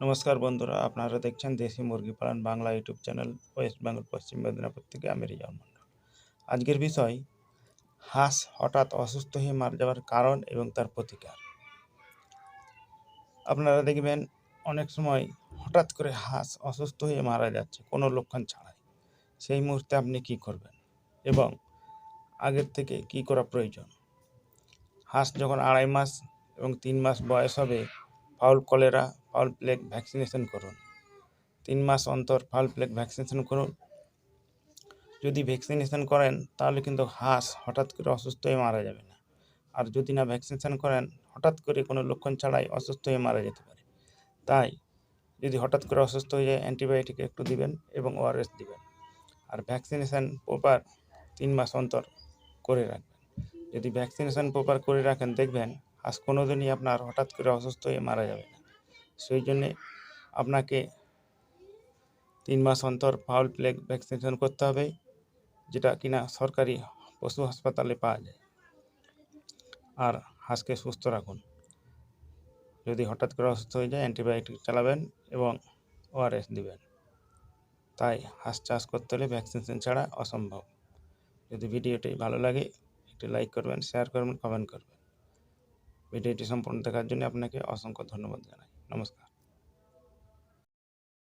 নমস্কার বন্ধুরা, আপনারা দেখছেন দেশি মুরগি পালন Bangla YouTube channel, West Bengal, পশ্চিম মেদিনীপুর থেকে আমি রিজাল মন্ডল আজকের বিষয়, হাঁস হঠাৎ অসুস্থ হয়ে মারা যাওয়ার কারণ এবং তার প্রতিকার। আপনারা দেখবেন অনেক সময় হঠাৎ করে হাঁস অসুস্থ হয়ে মারা যাচ্ছে, কোনো লক্ষণ ছাড়াই। সেই মুহূর্তে আপনি কি করবেন এবং আগের থেকে কি করা প্রয়োজন? হাঁস যখন আড়াই মাস এবং তিন মাস বয়স হবে fowl cholera, fowl plague vaccination করুন। তিন মাস অন্তর ফাউল প্লেগ ভ্যাকসিনেশন করুন। যদি ভ্যাকসিনেশন করেন, তাহলে কিন্তু হাঁস হঠাৎ করে অসুস্থ হয়ে মারা যাবে না। আর যদি না ভ্যাকসিনেশন করেন, হঠাৎ করে কোনো লক্ষণ ছাড়াই অসুস্থ হয়ে মারা যেতে পারে। তাই যদি হঠাৎ করে অসুস্থ হয়ে যায় অ্যান্টিবায়োটিক একটু দিবেন এবং ওআরএস দিবেন। আর ভ্যাকসিনেশন প্রপার তিন মাস অন্তর করে রাখবেন। যদি ভ্যাকসিনেশন প্রপার করে রাখেন, দেখবেন হাঁস কোনো দিনই আপনার হঠাৎ করে অসুস্থ হয়ে মারা যাবে না। সেই জন্যে আপনাকে তিন মাস অন্তর ফাউল প্লেগ ভ্যাকসিনেশন করতে হবে, যেটা কিনা সরকারি পশু হাসপাতালে পাওয়া যায়। আর হাঁসকে সুস্থ রাখুন। যদি হঠাৎ করে অসুস্থ হয়ে যায়, অ্যান্টিবায়োটিক চালাবেন এবং ওআরএস দিবেন। তাই হাঁস চাষ করতে হলে ভ্যাকসিনেশন ছাড়া অসম্ভব। যদি ভিডিওটি ভালো লাগে, একটি লাইক করবেন, শেয়ার করবেন, কমেন্ট করবেন। ভিডিওটি সম্পূর্ণ দেখার জন্য আপনাকে অসংখ্য ধন্যবাদ জানাই নমস্কার